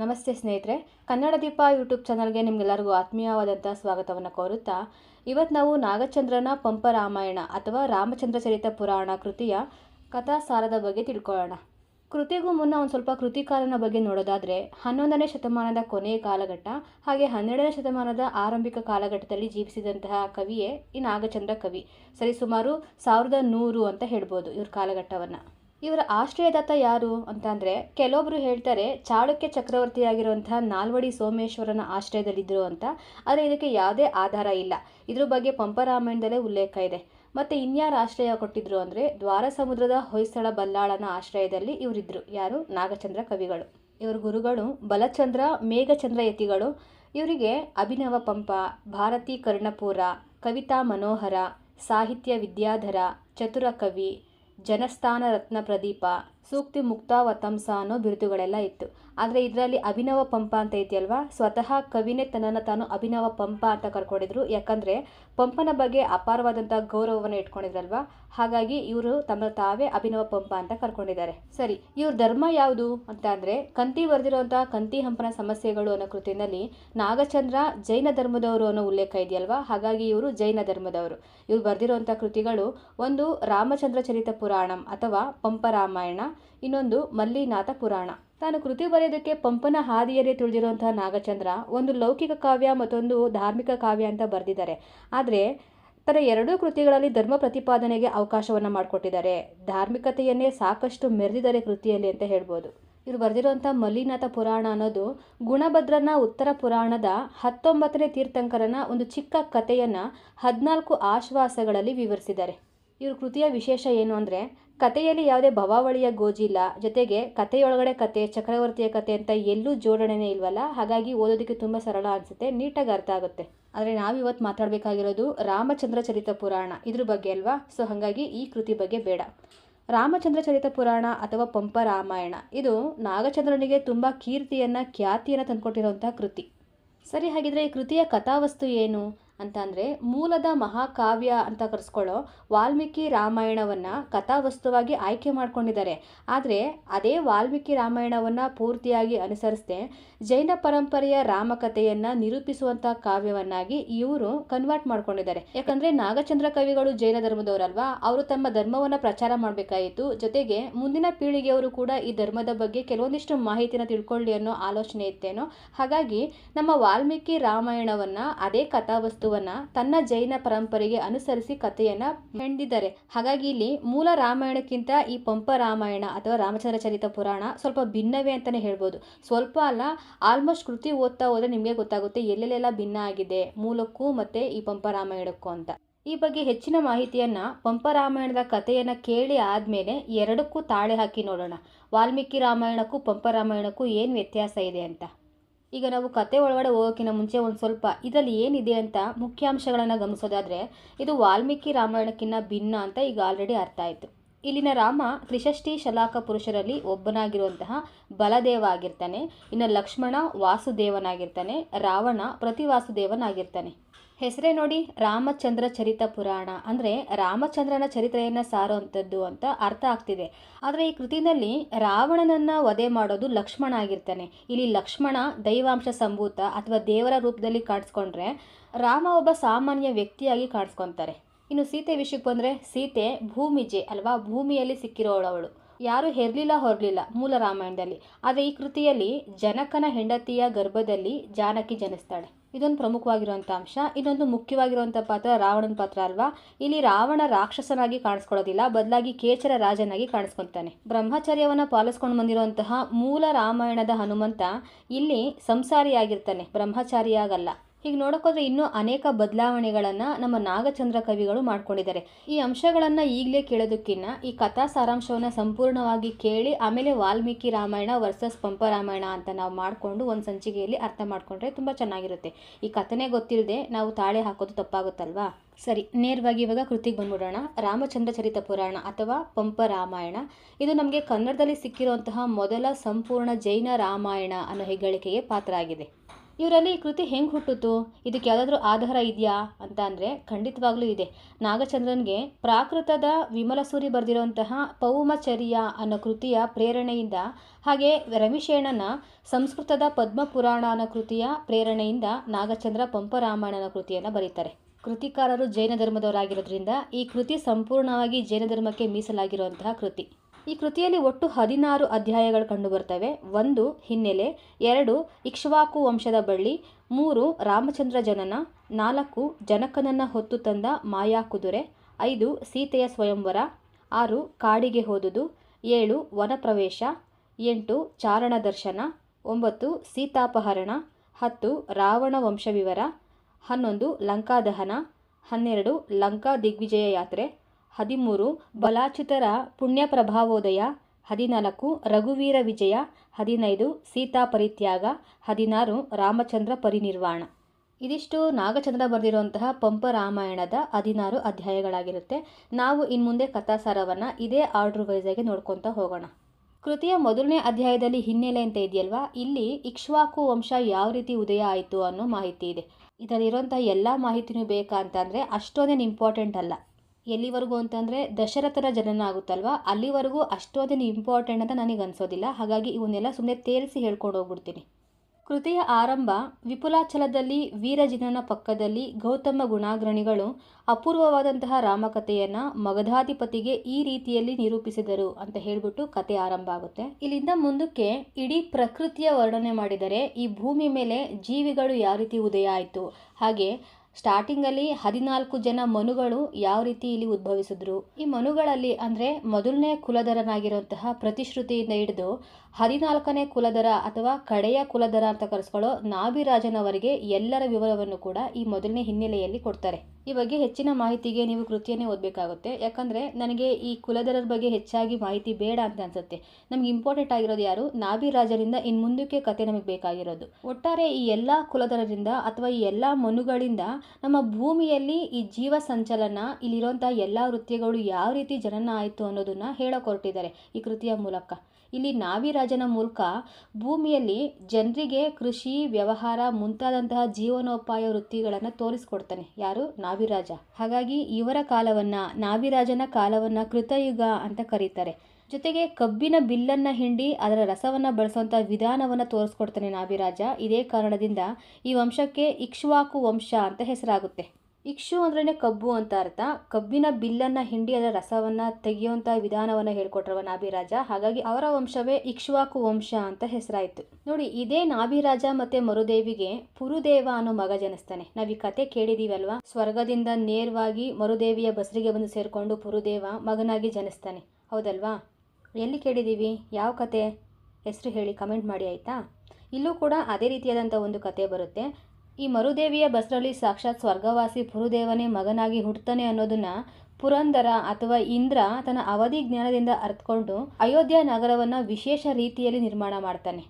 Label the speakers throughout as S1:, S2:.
S1: ನಮಸ್ತೆ ಸ್ನೇಹಿತರೆ, ಕನ್ನಡ ದೀಪ ಯೂಟ್ಯೂಬ್ ಚಾನಲ್ಗೆ ನಿಮಗೆಲ್ಲರಿಗೂ ಆತ್ಮೀಯವಾದಂಥ ಸ್ವಾಗತವನ್ನು ಕೋರುತ್ತಾ ಇವತ್ತು ನಾವು ನಾಗಚಂದ್ರನ ಪಂಪ ರಾಮಾಯಣ ಅಥವಾ ರಾಮಚಂದ್ರ ಚರಿತ ಪುರಾಣ ಕೃತಿಯ ಕಥಾ ಸಾರದ ಬಗ್ಗೆ ತಿಳ್ಕೊಳ್ಳೋಣ. ಕೃತಿಗೂ ಮುನ್ನ ಒಂದು ಸ್ವಲ್ಪ ಕೃತಿಕಾರನ ಬಗ್ಗೆ ನೋಡೋದಾದರೆ, ಹನ್ನೊಂದನೇ ಶತಮಾನದ ಕೊನೆಯ ಕಾಲಘಟ್ಟ ಹಾಗೆ ಹನ್ನೆರಡನೇ ಶತಮಾನದ ಆರಂಭಿಕ ಕಾಲಘಟ್ಟದಲ್ಲಿ ಜೀವಿಸಿದಂತಹ ಕವಿಯೇ ಈ ನಾಗಚಂದ್ರ ಕವಿ. ಸರಿಸುಮಾರು ಸಾವಿರದ ನೂರು ಅಂತ ಹೇಳ್ಬೋದು ಇವ್ರ ಕಾಲಘಟ್ಟವನ್ನು. ಇವರ ಆಶ್ರಯದಾತ ಯಾರು ಅಂತಂದರೆ ಕೆಲವೊಬ್ಬರು ಹೇಳ್ತಾರೆ ಚಾಳುಕ್ಯ ಚಕ್ರವರ್ತಿಯಾಗಿರುವಂತಹ ನಾಲ್ವಡಿ ಸೋಮೇಶ್ವರನ ಆಶ್ರಯದಲ್ಲಿದ್ದರು ಅಂತ. ಆದರೆ ಇದಕ್ಕೆ ಯಾವುದೇ ಆಧಾರ ಇಲ್ಲ. ಇದ್ರ ಬಗ್ಗೆ ಪಂಪರಾಮಾಯಣದಲ್ಲೇ ಉಲ್ಲೇಖ ಇದೆ. ಮತ್ತು ಇನ್ಯಾರು ಆಶ್ರಯ ಕೊಟ್ಟಿದ್ರು ಅಂದರೆ ದ್ವಾರ ಸಮುದ್ರದ ಹೊಯ್ಸಳ ಬಲ್ಲಾಳನ ಆಶ್ರಯದಲ್ಲಿ ಇವರಿದ್ದರು ಯಾರು? ನಾಗಚಂದ್ರ ಕವಿಗಳು. ಇವರ ಗುರುಗಳು ಬಲಚಂದ್ರ, ಮೇಘಚಂದ್ರ ಯತಿಗಳು. ಇವರಿಗೆ ಅಭಿನವ ಪಂಪ ಭಾರತಿ ಕರ್ಣಪೂರ ಕವಿತಾ ಮನೋಹರ, ಸಾಹಿತ್ಯ ವಿದ್ಯಾಧರ, ಚತುರ ಕವಿ ಜನಸ್ಥಾನ ರತ್ನ ಪ್ರದೀಪ ಸೂಕ್ತಿ ಮುಕ್ತಾವತಂಸ ಅನ್ನೋ ಬಿರುದುಗಳೆಲ್ಲ ಇತ್ತು. ಆದರೆ ಇದರಲ್ಲಿ ಅಭಿನವ ಪಂಪ ಅಂತ ಇದೆಯಲ್ವಾ ಸ್ವತಃ ಕವಿನೇ ತನ್ನನ್ನು ತಾನು ಅಭಿನವ ಪಂಪ ಅಂತ ಕರ್ಕೊಂಡಿದ್ರು. ಯಾಕಂದರೆ ಪಂಪನ ಬಗ್ಗೆ ಅಪಾರವಾದಂಥ ಗೌರವವನ್ನು ಇಟ್ಕೊಂಡಿದ್ರಲ್ವಾ? ಹಾಗಾಗಿ ಇವರು ತಮ್ಮ ತಾವೇ ಅಭಿನವ ಪಂಪ ಅಂತ ಕರ್ಕೊಂಡಿದ್ದಾರೆ. ಸರಿ, ಇವ್ರ ಧರ್ಮ ಯಾವುದು ಅಂತ ಅಂದರೆ ಕಂತಿ ಬರೆದಿರುವಂಥ ಕಂತಿ ಹಂಪನ ಸಮಸ್ಯೆಗಳು ಅನ್ನೋ ಕೃತಿನಲ್ಲಿ ನಾಗಚಂದ್ರ ಜೈನ ಧರ್ಮದವರು ಅನ್ನೋ ಉಲ್ಲೇಖ ಇದೆಯಲ್ವಾ? ಹಾಗಾಗಿ ಇವರು ಜೈನ ಧರ್ಮದವರು. ಇವ್ರು ಬರೆದಿರುವಂಥ ಕೃತಿಗಳು ಒಂದು ರಾಮಚಂದ್ರ ಚರಿತ ಪುರಾಣಂ ಅಥವಾ ಪಂಪ ರಾಮಾಯಣ. ಇನ್ನೊಂದು ಮಲ್ಲಿನಾಥ ಪುರಾಣ. ತಾನು ಕೃತಿ ಬರೆಯೋದಕ್ಕೆ ಪಂಪನ ಹಾದಿಯಲ್ಲಿ ತುಳಿದಿರುವಂತಹ ನಾಗಚಂದ್ರ ಒಂದು ಲೌಕಿಕ ಕಾವ್ಯ ಮತ್ತೊಂದು ಧಾರ್ಮಿಕ ಕಾವ್ಯ ಅಂತ ಬರೆದಿದ್ದಾರೆ. ಆದರೆ ತನ್ನ ಎರಡೂ ಕೃತಿಗಳಲ್ಲಿ ಧರ್ಮ ಪ್ರತಿಪಾದನೆಗೆ ಅವಕಾಶವನ್ನು ಮಾಡಿಕೊಟ್ಟಿದ್ದಾರೆ. ಧಾರ್ಮಿಕತೆಯನ್ನೇ ಸಾಕಷ್ಟು ಮೆರೆದಿದ್ದಾರೆ ಕೃತಿಯಲ್ಲಿ ಅಂತ ಹೇಳ್ಬೋದು. ಇವರು ಬರೆದಿರುವಂಥ ಮಲ್ಲಿನಾಥ ಪುರಾಣ ಅನ್ನೋದು ಗುಣಭದ್ರನ ಉತ್ತರ ಪುರಾಣದ ಹತ್ತೊಂಬತ್ತನೇ ತೀರ್ಥಂಕರನ ಒಂದು ಚಿಕ್ಕ ಕಥೆಯನ್ನು ಹದಿನಾಲ್ಕು ಆಶ್ವಾಸಗಳಲ್ಲಿ ವಿವರಿಸಿದ್ದಾರೆ. ಇವ್ರ ಕೃತಿಯ ವಿಶೇಷ ಏನು ಅಂದರೆ ಕಥೆಯಲ್ಲಿ ಯಾವುದೇ ಭವಾವಳಿಯ ಗೋಜಿಲ್ಲ. ಜೊತೆಗೆ ಕಥೆಯೊಳಗಡೆ ಕತೆ, ಚಕ್ರವರ್ತಿಯ ಕತೆ ಅಂತ ಎಲ್ಲೂ ಜೋಡಣೆನೇ ಇಲ್ವಲ್ಲ? ಹಾಗಾಗಿ ಓದೋದಕ್ಕೆ ತುಂಬ ಸರಳ ಅನಿಸುತ್ತೆ, ನೀಟಾಗಿ ಅರ್ಥ ಆಗುತ್ತೆ. ಆದರೆ ನಾವಿವತ್ತು ಮಾತಾಡಬೇಕಾಗಿರೋದು ರಾಮಚಂದ್ರ ಚರಿತ ಪುರಾಣ, ಇದ್ರ ಬಗ್ಗೆ ಅಲ್ವಾ? ಸೊ, ಹಾಗಾಗಿ ಈ ಕೃತಿ ಬಗ್ಗೆ ಬೇಡ. ರಾಮಚಂದ್ರ ಚರಿತ ಪುರಾಣ ಅಥವಾ ಪಂಪ ರಾಮಾಯಣ, ಇದು ನಾಗಚಂದ್ರನಿಗೆ ತುಂಬ ಕೀರ್ತಿಯನ್ನು, ಖ್ಯಾತಿಯನ್ನು ತಂದುಕೊಟ್ಟಿರುವಂತಹ ಕೃತಿ. ಸರಿ, ಹಾಗಿದ್ರೆ ಈ ಕೃತಿಯ ಕಥಾವಸ್ತು ಏನು? ಅಂತ ಅಂದರೆ ಮೂಲದ ಮಹಾಕಾವ್ಯ ಅಂತ ಕರೆಸ್ಕೊಳ್ಳೋ ವಾಲ್ಮೀಕಿ ರಾಮಾಯಣವನ್ನು ಕಥಾವಸ್ತುವಾಗಿ ಆಯ್ಕೆ ಮಾಡ್ಕೊಂಡಿದ್ದಾರೆ. ಆದರೆ ಅದೇ ವಾಲ್ಮೀಕಿ ರಾಮಾಯಣವನ್ನು ಪೂರ್ತಿಯಾಗಿ ಅನುಸರಿಸದೆ ಜೈನ ಪರಂಪರೆಯ ರಾಮಕಥೆಯನ್ನು ನಿರೂಪಿಸುವಂಥ ಕಾವ್ಯವನ್ನಾಗಿ ಇವರು ಕನ್ವರ್ಟ್ ಮಾಡ್ಕೊಂಡಿದ್ದಾರೆ. ಯಾಕಂದರೆ ನಾಗಚಂದ್ರ ಕವಿಗಳು ಜೈನ ಧರ್ಮದವರಲ್ವಾ, ಅವರು ತಮ್ಮ ಧರ್ಮವನ್ನು ಪ್ರಚಾರ ಮಾಡಬೇಕಾಯಿತು. ಜೊತೆಗೆ ಮುಂದಿನ ಪೀಳಿಗೆಯವರು ಕೂಡ ಈ ಧರ್ಮದ ಬಗ್ಗೆ ಕೆಲವೊಂದಿಷ್ಟು ಮಾಹಿತಿನ ತಿಳ್ಕೊಳ್ಳಿ ಅನ್ನೋ ಆಲೋಚನೆ ಇತ್ತೇನೋ. ಹಾಗಾಗಿ ನಮ್ಮ ವಾಲ್ಮೀಕಿ ರಾಮಾಯಣವನ್ನು ಅದೇ ಕಥಾವಸ್ತು ತನ್ನ ಜೈನ ಪರಂಪರೆಗೆ ಅನುಸರಿಸಿ ಕಥೆಯನ್ನ ಹೆಂಡಿದ್ದಾರೆ ಹಾಗಾಗಿ ಇಲ್ಲಿ ಮೂಲ ರಾಮಾಯಣಕ್ಕಿಂತ ಈ ಪಂಪ ರಾಮಾಯಣ ಅಥವಾ ರಾಮಚಂದ್ರ ಚರಿತ ಪುರಾಣ ಸ್ವಲ್ಪ ಭಿನ್ನವೇ ಅಂತಾನೆ ಹೇಳ್ಬೋದು. ಸ್ವಲ್ಪ ಅಲ್ಲ ಆಲ್ಮೋಸ್ಟ್ ಕೃತಿ ಓದ್ತಾ ಹೋದ್ರೆ ನಿಮಗೆ ಗೊತ್ತಾಗುತ್ತೆ ಎಲ್ಲೆಲ್ಲೆಲ್ಲ ಭಿನ್ನ ಆಗಿದೆ, ಮೂಲಕ್ಕೂ ಮತ್ತೆ ಈ ಪಂಪ ರಾಮಾಯಣಕ್ಕೂ ಅಂತ. ಈ ಬಗ್ಗೆ ಹೆಚ್ಚಿನ ಮಾಹಿತಿಯನ್ನ ಪಂಪ ರಾಮಾಯಣದ ಕಥೆಯನ್ನ ಕೇಳಿ ಆದ್ಮೇಲೆ ಎರಡಕ್ಕೂ ತಾಳೆ ಹಾಕಿ ನೋಡೋಣ. ವಾಲ್ಮೀಕಿ ರಾಮಾಯಣಕ್ಕೂ ಪಂಪ ರಾಮಾಯಣಕ್ಕೂ ಏನು ವ್ಯತ್ಯಾಸ ಇದೆ ಅಂತ. ಈಗ ನಾವು ಕತೆ ಒಳಗಡೆ ಹೋಗೋಕ್ಕಿಂತ ಮುಂಚೆ ಒಂದು ಸ್ವಲ್ಪ ಇದರಲ್ಲಿ ಏನಿದೆ ಅಂತ ಮುಖ್ಯಾಂಶಗಳನ್ನು ಗಮನಿಸೋದಾದರೆ, ಇದು ವಾಲ್ಮೀಕಿ ರಾಮಾಯಣಕ್ಕಿಂತ ಭಿನ್ನ ಅಂತ ಈಗ ಆಲ್ರೆಡಿ ಅರ್ಥ ಆಯಿತು. ಇಲ್ಲಿನ ರಾಮ ತ್ರಿಷಷ್ಟಿ ಶಲಾಕ ಪುರುಷರಲ್ಲಿ ಒಬ್ಬನಾಗಿರುವಂತಹ ಬಲದೇವ ಆಗಿರ್ತಾನೆ. ಇನ್ನು ಲಕ್ಷ್ಮಣ ವಾಸುದೇವನಾಗಿರ್ತಾನೆ. ರಾವಣ ಪ್ರತಿವಾಸುದೇವನಾಗಿರ್ತಾನೆ ಹೆಸರೇ ನೋಡಿ ರಾಮಚಂದ್ರ ಚರಿತ ಪುರಾಣ. ಅಂದರೆ ರಾಮಚಂದ್ರನ ಚರಿತ್ರೆಯನ್ನು ಸಾರುವಂಥದ್ದು ಅಂತ ಅರ್ಥ ಆಗ್ತಿದೆ. ಆದರೆ ಈ ಕೃತಿನಲ್ಲಿ ರಾವಣನನ್ನು ವಧೆ ಮಾಡೋದು ಲಕ್ಷ್ಮಣ ಆಗಿರ್ತಾನೆ. ಇಲ್ಲಿ ಲಕ್ಷ್ಮಣ ದೈವಾಂಶ ಸಂಭೂತ ಅಥವಾ ದೇವರ ರೂಪದಲ್ಲಿ ಕಾಣಿಸ್ಕೊಂಡ್ರೆ ರಾಮ ಒಬ್ಬ ಸಾಮಾನ್ಯ ವ್ಯಕ್ತಿಯಾಗಿ ಕಾಣಿಸ್ಕೊತಾರೆ ಇನ್ನು ಸೀತೆ ವಿಷಯಕ್ಕೆ ಬಂದರೆ ಸೀತೆ ಭೂಮಿಜೆ ಅಲ್ವಾ? ಭೂಮಿಯಲ್ಲಿ ಸಿಕ್ಕಿರೋಳವಳು. ಯಾರು ಹೆರ್ಲಿಲ್ಲ ಹೊರಲಿಲ್ಲ ಮೂಲ ರಾಮಾಯಣದಲ್ಲಿ. ಆದರೆ ಈ ಕೃತಿಯಲ್ಲಿ ಜನಕನ ಹೆಂಡತಿಯ ಗರ್ಭದಲ್ಲಿ ಜಾನಕಿ ಜನಿಸ್ತಾಳೆ. ಇದೊಂದು ಪ್ರಮುಖವಾಗಿರುವಂಥ ಅಂಶ. ಇದೊಂದು ಮುಖ್ಯವಾಗಿರುವಂಥ ಪಾತ್ರ ರಾವಣನ ಪಾತ್ರ ಅಲ್ವಾ? ಇಲ್ಲಿ ರಾವಣ ರಾಕ್ಷಸನಾಗಿ ಕಾಣಿಸ್ಕೊಳ್ಳೋದಿಲ್ಲ, ಬದಲಾಗಿ ಕೇಚರ ರಾಜನಾಗಿ ಕಾಣಿಸ್ಕೊತಾನೆ. ಬ್ರಹ್ಮಚರ್ಯವನ್ನು ಪಾಲಿಸ್ಕೊಂಡು ಬಂದಿರುವಂತಹ ಮೂಲ ರಾಮಾಯಣದ ಹನುಮಂತ ಇಲ್ಲಿ ಸಂಸಾರಿಯಾಗಿರ್ತಾನೆ, ಬ್ರಹ್ಮಚಾರಿಯಾಗಲ್ಲ. ಹೀಗೆ ನೋಡೋಕ್ಕೋದ್ರೆ ಇನ್ನೂ ಅನೇಕ ಬದಲಾವಣೆಗಳನ್ನು ನಮ್ಮ ನಾಗಚಂದ್ರ ಕವಿಗಳು ಮಾಡ್ಕೊಂಡಿದ್ದಾರೆ. ಈ ಅಂಶಗಳನ್ನು ಈಗಲೇ ಕೇಳೋದಕ್ಕಿಂತ ಈ ಕಥಾ ಸಾರಾಂಶವನ್ನು ಸಂಪೂರ್ಣವಾಗಿ ಕೇಳಿ ಆಮೇಲೆ ವಾಲ್ಮೀಕಿ ರಾಮಾಯಣ ವರ್ಸಸ್ ಪಂಪ ರಾಮಾಯಣ ಅಂತ ನಾವು ಮಾಡಿಕೊಂಡು ಒಂದು ಸಂಚಿಕೆಯಲ್ಲಿ ಅರ್ಥ ಮಾಡಿಕೊಂಡ್ರೆ ತುಂಬ ಚೆನ್ನಾಗಿರುತ್ತೆ. ಈ ಕಥನೆ ಗೊತ್ತಿಲ್ಲದೆ ನಾವು ತಾಳೆ ಹಾಕೋದು ತಪ್ಪಾಗುತ್ತಲ್ವಾ? ಸರಿ, ನೇರವಾಗಿ ಇವಾಗ ಕೃತಿಗೆ ಬಂದ್ಬಿಡೋಣ. ರಾಮಚಂದ್ರ ಚರಿತ ಪುರಾಣ ಅಥವಾ ಪಂಪ ರಾಮಾಯಣ ಇದು ನಮಗೆ ಕನ್ನಡದಲ್ಲಿ ಸಿಕ್ಕಿರುವಂತಹ ಮೊದಲ ಸಂಪೂರ್ಣ ಜೈನ ರಾಮಾಯಣ ಅನ್ನೋ ಹೆಗ್ಗಳಿಕೆಗೆ ಪಾತ್ರ ಆಗಿದೆ ಇವರಲ್ಲಿ ಈ ಕೃತಿ ಹೆಂಗೆ ಹುಟ್ಟಿತು ಇದಕ್ಕೆ ಯಾವುದಾದ್ರೂ ಆಧಾರ ಇದೆಯಾ? ಅಂತ ಅಂದರೆ ಖಂಡಿತವಾಗ್ಲೂ ಇದೆ. ನಾಗಚಂದ್ರನ್ಗೆ ಪ್ರಾಕೃತದ ವಿಮಲಸೂರಿ ಬರೆದಿರುವಂತಹ ಪೌಮಚರ್ಯ ಅನ್ನೋ ಕೃತಿಯ ಪ್ರೇರಣೆಯಿಂದ, ಹಾಗೆ ರವಿಶೇಣನ ಸಂಸ್ಕೃತದ ಪದ್ಮಪುರಾಣ ಅನ್ನೋ ಕೃತಿಯ ಪ್ರೇರಣೆಯಿಂದ ನಾಗಚಂದ್ರ ಪಂಪರಾಮಾಯಣನ ಕೃತಿಯನ್ನು ಬರೀತಾರೆ. ಕೃತಿಕಾರರು ಜೈನ ಧರ್ಮದವರಾಗಿರೋದ್ರಿಂದ ಈ ಕೃತಿ ಸಂಪೂರ್ಣವಾಗಿ ಜೈನ ಧರ್ಮಕ್ಕೆ ಮೀಸಲಾಗಿರುವಂತಹ ಕೃತಿ. ಈ ಕೃತಿಯಲ್ಲಿ ಒಟ್ಟು ಹದಿನಾರು ಅಧ್ಯಾಯಗಳು ಕಂಡುಬರ್ತವೆ. ಒಂದು, ಹಿನ್ನೆಲೆ. ಎರಡು, ಇಕ್ಷ್ವಾಕು ವಂಶದ ಬಳ್ಳಿ. ಮೂರು, ರಾಮಚಂದ್ರ ಜನನ. ನಾಲ್ಕು, ಜನಕನನ್ನ ಹೊತ್ತು ತಂದ ಮಾಯಾ ಕುದುರೆ. ಐದು, ಸೀತೆಯ ಸ್ವಯಂವರ. ಆರು, ಕಾಡಿಗೆ ಹೋದುದು. ಏಳು ವನಪ್ರವೇಶ ಎಂಟು, ಚಾರಣ ದರ್ಶನ. ಒಂಬತ್ತು, ಸೀತಾಪಹರಣ. ಹತ್ತು, ರಾವಣ ವಂಶವಿವರ. ಹನ್ನೊಂದು, ಲಂಕಾದಹನ. ಹನ್ನೆರಡು, ಲಂಕಾ ದಿಗ್ವಿಜಯ ಯಾತ್ರೆ. ಹದಿಮೂರು, ಬಲಾಚ್ಯುತರ ಪುಣ್ಯಪ್ರಭಾವೋದಯ, ಹದಿನಾಲ್ಕು, ರಘುವೀರ ವಿಜಯ, ಹದಿನೈದು, ಸೀತಾ ಪರಿತ್ಯಾಗ, ಹದಿನಾರು, ರಾಮಚಂದ್ರ ಪರಿನಿರ್ವಾಣ. ಇದಿಷ್ಟು ನಾಗಚಂದ್ರ ಬರೆದಿರುವಂತಹ ಪಂಪ ರಾಮಾಯಣದ ಹದಿನಾರು ಅಧ್ಯಾಯಗಳಾಗಿರುತ್ತೆ. ನಾವು ಇನ್ಮುಂದೆ ಕಥಾಸಾರವನ್ನು ಇದೇ ಆರ್ಡ್ರ್ ವೈಸಾಗಿ ನೋಡ್ಕೊತಾ ಹೋಗೋಣ. ಕೃತಿಯ ಮೊದಲನೇ ಅಧ್ಯಾಯದಲ್ಲಿ ಹಿನ್ನೆಲೆ ಅಂತ ಇದೆಯಲ್ವಾ? ಇಲ್ಲಿ ಇಕ್ಷ್ವಾಕು ವಂಶ ಯಾವ ರೀತಿ ಉದಯ ಆಯಿತು ಅನ್ನೋ ಮಾಹಿತಿ ಇದೆ. ಇದರಲ್ಲಿರುವಂಥ ಎಲ್ಲ ಮಾಹಿತಿನೂ ಬೇಕಾ ಅಂತಂದರೆ ಅಷ್ಟೊಂದೇನು ಇಂಪಾರ್ಟೆಂಟ್ ಅಲ್ಲ. ಎಲ್ಲಿವರೆಗೂ ಅಂತಂದರೆ ದಶರಥರ ಜನನ ಆಗುತ್ತಲ್ವಾ? ಅಲ್ಲಿವರೆಗೂ ಅಷ್ಟೊಂದೇನು ಇಂಪಾರ್ಟೆಂಟ್ ಅಂತ ನನಗೆ ಅನಿಸೋದಿಲ್ಲ. ಹಾಗಾಗಿ ಇವನ್ನೆಲ್ಲ ಸುಮ್ಮನೆ ತೇರಿಸಿ ಹೇಳ್ಕೊಂಡು ಹೋಗ್ಬಿಡ್ತೀನಿ. ಕೃತಿಯ ಆರಂಭ, ವಿಪುಲಾಚಲದಲ್ಲಿ ವೀರಜಿನನ ಪಕ್ಕದಲ್ಲಿ ಗೌತಮ ಗುಣಾಗ್ರಣಿಗಳು ಅಪೂರ್ವವಾದಂತಹ ರಾಮಕಥೆಯನ್ನು ಮಗಧಾಧಿಪತಿಗೆ ಈ ರೀತಿಯಲ್ಲಿ ನಿರೂಪಿಸಿದರು ಅಂತ ಹೇಳಿಬಿಟ್ಟು ಕತೆ ಆರಂಭ ಆಗುತ್ತೆ. ಇಲ್ಲಿಂದ ಮುಂದಕ್ಕೆ ಇಡೀ ಪ್ರಕೃತಿಯ ವರ್ಣನೆ ಮಾಡಿದರೆ ಈ ಭೂಮಿ ಮೇಲೆ ಜೀವಿಗಳು ಯಾವ ರೀತಿ ಉದಯ ಆಯಿತು? ಹಾಗೆ ಸ್ಟಾರ್ಟಿಂಗಲ್ಲಿ ಹದಿನಾಲ್ಕು ಜನ ಮನುಗಳು ಯಾವ ರೀತಿ ಇಲ್ಲಿ ಉದ್ಭವಿಸಿದ್ರು? ಈ ಮನುಗಳಲ್ಲಿ ಅಂದರೆ ಮೊದಲನೇ ಕುಲಧರನಾಗಿರುವಂತಹ ಪ್ರತಿಶ್ರುತಿಯಿಂದ ಹಿಡಿದು ಹದಿನಾಲ್ಕನೇ ಕುಲದರ ಅಥವಾ ಕಡೆಯ ಕುಲದರ ಅಂತ ಕರೆಸ್ಕೊಳ್ಳೋ ನಾಭಿರಾಜನವರಿಗೆ ಎಲ್ಲರ ವಿವರವನ್ನು ಕೂಡ ಈ ಮೊದಲನೇ ಹಿನ್ನೆಲೆಯಲ್ಲಿ ಕೊಡ್ತಾರೆ. ಈ ಬಗ್ಗೆ ಹೆಚ್ಚಿನ ಮಾಹಿತಿಗೆ ನೀವು ಕೃತಿಯನ್ನೇ ಓದಬೇಕಾಗುತ್ತೆ. ಯಾಕಂದರೆ ನನಗೆ ಈ ಕುಲದರರ ಬಗ್ಗೆ ಹೆಚ್ಚಾಗಿ ಮಾಹಿತಿ ಬೇಡ ಅಂತ ಅನ್ಸುತ್ತೆ. ನಮ್ಗೆ ಇಂಪಾರ್ಟೆಂಟ್ ಆಗಿರೋದು ಯಾರು? ನಾಭಿರಾಜರಿಂದ ಇನ್ನು ಮುಂದಕ್ಕೆ ಕತೆ ನಮಗೆ ಬೇಕಾಗಿರೋದು. ಒಟ್ಟಾರೆ ಈ ಎಲ್ಲ ಕುಲದರರಿಂದ ಅಥವಾ ಈ ಎಲ್ಲ ಮನುಗಳಿಂದ ನಮ್ಮ ಭೂಮಿಯಲ್ಲಿ ಈ ಜೀವ ಸಂಚಲನ ಇಲ್ಲಿರುವಂಥ ಎಲ್ಲ ವೃತ್ತಿಗಳು ಯಾವ ರೀತಿ ಜನನ ಆಯಿತು ಅನ್ನೋದನ್ನ ಹೇಳೋಕೆ ಹೊರಟಿದ್ದಾರೆ ಈ ಕೃತಿಯ ಮೂಲಕ. ಇಲ್ಲಿ ನಾವಿರಾಜನ ಮೂಲಕ ಭೂಮಿಯಲ್ಲಿ ಜನರಿಗೆ ಕೃಷಿ, ವ್ಯವಹಾರ ಮುಂತಾದಂತಹ ಜೀವನೋಪಾಯ ವೃತ್ತಿಗಳನ್ನು ತೋರಿಸ್ಕೊಡ್ತಾನೆ. ಯಾರು? ನಾವಿರಾಜ ಹಾಗಾಗಿ ಇವರ ಕಾಲವನ್ನು ನಾವಿರಾಜನ ಕಾಲವನ್ನು ಕೃತಯುಗ ಅಂತ ಕರೀತಾರೆ. ಜೊತೆಗೆ ಕಬ್ಬಿನ ಬಿಲ್ಲನ್ನು ಹಿಂಡಿ ಅದರ ರಸವನ್ನು ಬಳಸುವಂಥ ವಿಧಾನವನ್ನು ತೋರಿಸ್ಕೊಡ್ತಾನೆ ನಾಭಿರಾಜ ಇದೇ ಕಾರಣದಿಂದ ಈ ವಂಶಕ್ಕೆ ಇಕ್ಷ್ವಾಕು ವಂಶ ಅಂತ ಹೆಸರಾಗುತ್ತೆ. ಇಕ್ಷು ಅಂದ್ರೇ ಕಬ್ಬು ಅಂತ ಅರ್ಥ. ಕಬ್ಬಿನ ಬಿಲ್ಲನ್ನು ಹಿಂಡಿ ಅದರ ರಸವನ್ನು ತೆಗೆಯುವಂಥ ವಿಧಾನವನ್ನು ಹೇಳ್ಕೊಟ್ರವ ನಾಭಿರಾಜ. ಹಾಗಾಗಿ ಅವರ ವಂಶವೇ ಇಕ್ಷುವಾಕು ವಂಶ ಅಂತ ಹೆಸರಾಯಿತು. ನೋಡಿ, ಇದೇ ನಾಭಿರಾಜ ಮತ್ತೆ ಮರುದೇವಿಗೆ ಪುರುದೇವ ಅನ್ನೋ ಮಗ ಜನಿಸ್ತಾನೆ. ನಾವು ಈ ಕತೆ ಕೇಳಿದೀವಲ್ವಾ? ಸ್ವರ್ಗದಿಂದ ನೇರವಾಗಿ ಮರುದೇವಿಯ ಬಸರಿಗೆ ಬಂದು ಸೇರಿಕೊಂಡು ಪುರುದೇವ ಮಗನಾಗಿ ಜನಿಸ್ತಾನೆ. ಹೌದಲ್ವಾ? ಎಲ್ಲಿ ಕೇಳಿದ್ದೀವಿ ಯಾವ ಕತೆ ಹೆಸರು ಹೇಳಿ ಕಮೆಂಟ್ ಮಾಡಿ ಆಯಿತಾ? ಇಲ್ಲೂ ಕೂಡ ಅದೇ ರೀತಿಯಾದಂಥ ಒಂದು ಕತೆ ಬರುತ್ತೆ. ಈ ಮರುದೇವಿಯ ಬಸರಲ್ಲಿ ಸಾಕ್ಷಾತ್ ಸ್ವರ್ಗವಾಸಿ ಪುರುದೇವನೇ ಮಗನಾಗಿ ಹುಟ್ಟುತ್ತಾನೆ ಅನ್ನೋದನ್ನ ಪುರಂದರ ಅಥವಾ ಇಂದ್ರ ತನ್ನ ಅವಧಿ ಜ್ಞಾನದಿಂದ ಅರ್ಥಕೊಂಡು ಅಯೋಧ್ಯ ನಗರವನ್ನು ವಿಶೇಷ ರೀತಿಯಲ್ಲಿ ನಿರ್ಮಾಣ ಮಾಡ್ತಾನೆ.